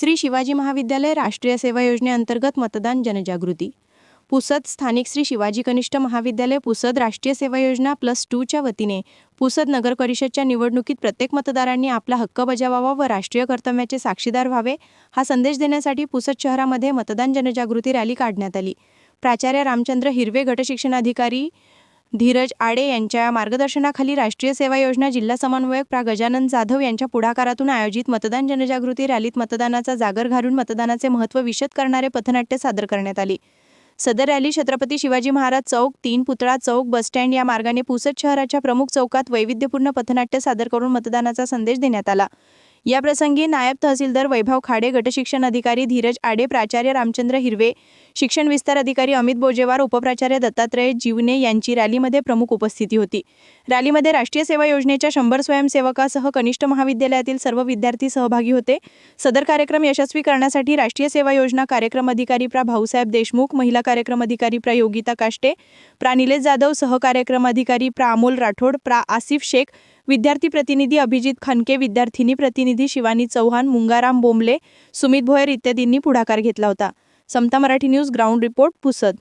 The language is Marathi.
श्री शिवाजी महाविद्यालय राष्ट्रीय सेवा योजनेअंतर्गत मतदान जनजागृती. पुसद स्थानिक श्री शिवाजी कनिष्ठ महाविद्यालय पुसद राष्ट्रीय सेवा योजना प्लस टूच्या वतीने पुसद नगर परिषदच्या निवडणुकीत प्रत्येक मतदारांनी आपला हक्क बजावावा व राष्ट्रीय कर्तव्याचे साक्षीदार व्हावे हा संदेश देण्यासाठी पुसद शहरामध्ये मतदान जनजागृती रॅली काढण्यात आली. प्राचार्य रामचंद्र हिरवे गटशिक्षणाधिकारी धीरज आडे यांच्या मार्गदर्शनाखाली राष्ट्रीय सेवा योजना जिल्हा समन्वयक प्रा. गजानन जाधव यांच्या पुढाकारातून आयोजित मतदान जनजागृती रॅलीत मतदानाचा जागर घालून मतदानाचे महत्त्व विशद करणारे पथनाट्य सादर करण्यात आले. सदर रॅली छत्रपती शिवाजी महाराज चौक तीन पुतळा चौक बसस्टँड या मार्गाने पुसद शहराच्या प्रमुख चौकात वैविध्यपूर्ण पथनाट्य सादर करून मतदानाचा संदेश देण्यात आला. या प्रसंगी नायब तहसीलदार वैभव खाडे गटशिक्षण अधिकारी धीरज आडे प्राचार्य रामचंद्र हिरवे शिक्षण विस्तार अधिकारी अमित बोजेवार उपप्राचार्य दत्तात्रय जीवने यांची रॅलीमध्ये प्रमुख उपस्थिती होती. रॅलीमध्ये राष्ट्रीय सेवा योजनेच्या शंभर स्वयंसेवकासह कनिष्ठ महाविद्यालयातील सर्व विद्यार्थी सहभागी होते. सदर कार्यक्रम यशस्वी करण्यासाठी राष्ट्रीय सेवा योजना कार्यक्रम अधिकारी प्रा. भाऊसाहेब देशमुख महिला कार्यक्रम अधिकारी प्रा. योगिता काष्टे प्रा. निलेश जाधव सहकार्यक्रम अधिकारी प्रा. अमोल राठोड प्रा. आसिफ शेख विद्यार्थी प्रतिनिधी अभिजित खानके विद्यार्थिनी प्रतिनिधी शिवानी चौहान मुंगाराम बोंबले सुमित भोयर इत्यादींनी पुढाकार घेतला होता. Samata Marathi news ground report Pusad.